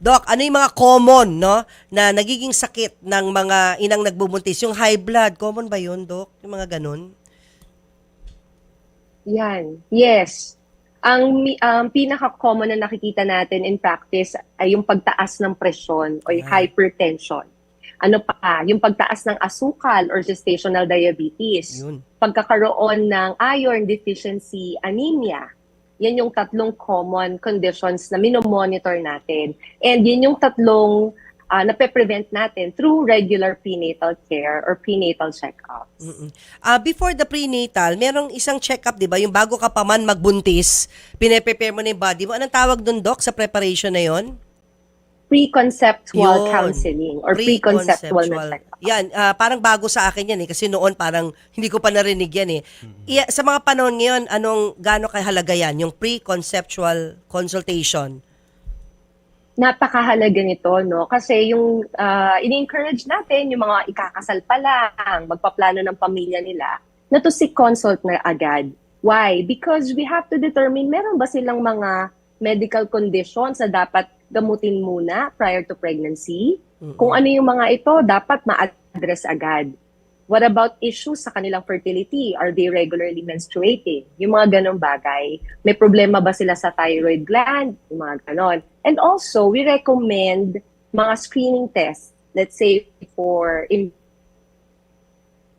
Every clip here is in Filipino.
Doc, ano yung mga common, no, na nagiging sakit ng mga inang nagbubuntis? Yung high blood, common ba yun, Doc? Yung mga ganun? Yan. Yes. Ang um, pinaka-common na nakikita natin in practice ay yung pagtaas ng presyon o yung Ah. hypertension. Ano pa? Yung pagtaas ng asukal or gestational diabetes. Yun. Pagkakaroon ng iron deficiency anemia. Yan yung tatlong common conditions na minomonitor natin. And yun yung tatlong uh, nape-prevent natin through regular prenatal care or prenatal checkups. Mm-mm. Ah, before the prenatal, merong isang check-up, di ba? Yung bago ka pa man magbuntis, pine-prepare mo na yung body mo. Anong tawag dun, Doc, sa preparation na yon? Preconceptual Yun. counseling or preconceptual na check-up. Yan, ah, parang bago sa akin yan eh. Kasi noon parang hindi ko pa narinig yan eh. Iya- sa mga panahon ngayon, anong, gaano kahalaga yan? Yung pre-conceptual consultation? napakahalaga nito, no? Kasi yung uh, ini-encourage natin yung mga ikakasal pa lang, magpaplano ng pamilya nila, na to seek consult na agad. Why? Because we have to determine meron ba silang mga medical conditions na dapat gamutin muna prior to pregnancy. Kung ano yung mga ito, dapat ma-address agad. What about issues sa kanilang fertility? Are they regularly menstruating? Yung mga ganong bagay. May problema ba sila sa thyroid gland? Yung mga ganon. And also, we recommend mga screening tests. Let's say for in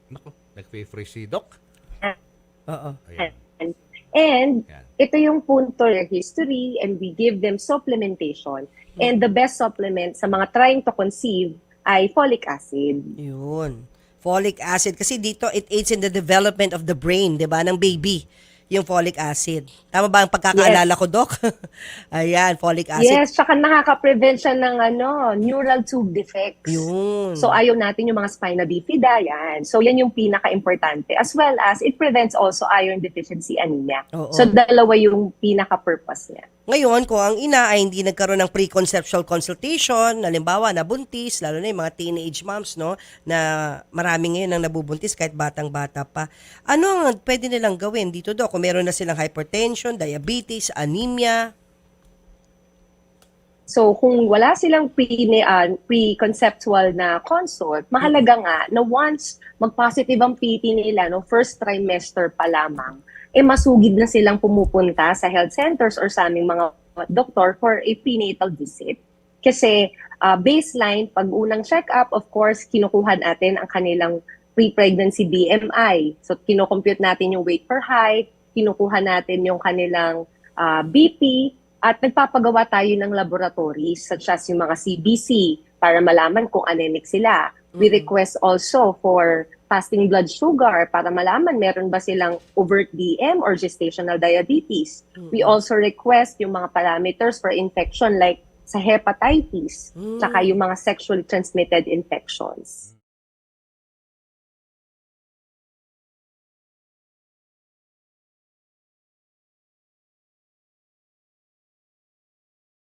Naku, nag-free si Doc. Oo. Ayan. and Yan. Ito yung punto their history and we give them supplementation. And the best supplement sa mga trying to conceive ay folic acid. Yun. Folic acid. Kasi dito, it aids in the development of the brain, di ba, ng baby. Yung folic acid. Tama ba ang pagkakaalala ko, Doc? Ayan, folic acid. Yes, tsaka nakaka-prevent siya ng ano, neural tube defects. Yun. So ayaw natin yung mga spina bifida, yan. So yan yung pinaka-importante. As well as it prevents also iron deficiency anemia. Oo. So dalawa yung pinaka-purpose niya. Ngayon, kung ang ina ay hindi nagkaroon ng preconceptual consultation, halimbawa nabuntis, lalo na yung mga teenage moms, no, na marami ngayon ang nabubuntis kahit batang-bata pa. Ano ang pwede nilang gawin dito, Doc? Kung meron na silang hypertension, diabetes, anemia, So kung wala silang pre, uh, preconceptual na consult, mahalaga nga na once mag-positive ang PT nila, no, first trimester pa lamang, eh masugid na silang pumupunta sa health centers or sa aming mga doktor for a prenatal visit. Kasi uh, baseline, pag unang check-up, of course, kinukuha natin ang kanilang pre-pregnancy BMI. So kinocompute natin yung weight per height, kinukuha natin yung kanilang uh, BP, at nagpapagawa tayo ng laboratories such as yung mga CBC para malaman kung anemic sila. We Mhm. request also for fasting blood sugar para malaman meron ba silang overt DM or gestational diabetes. We also request yung mga parameters for infection like sa hepatitis, Mm. tsaka yung mga sexually transmitted infections.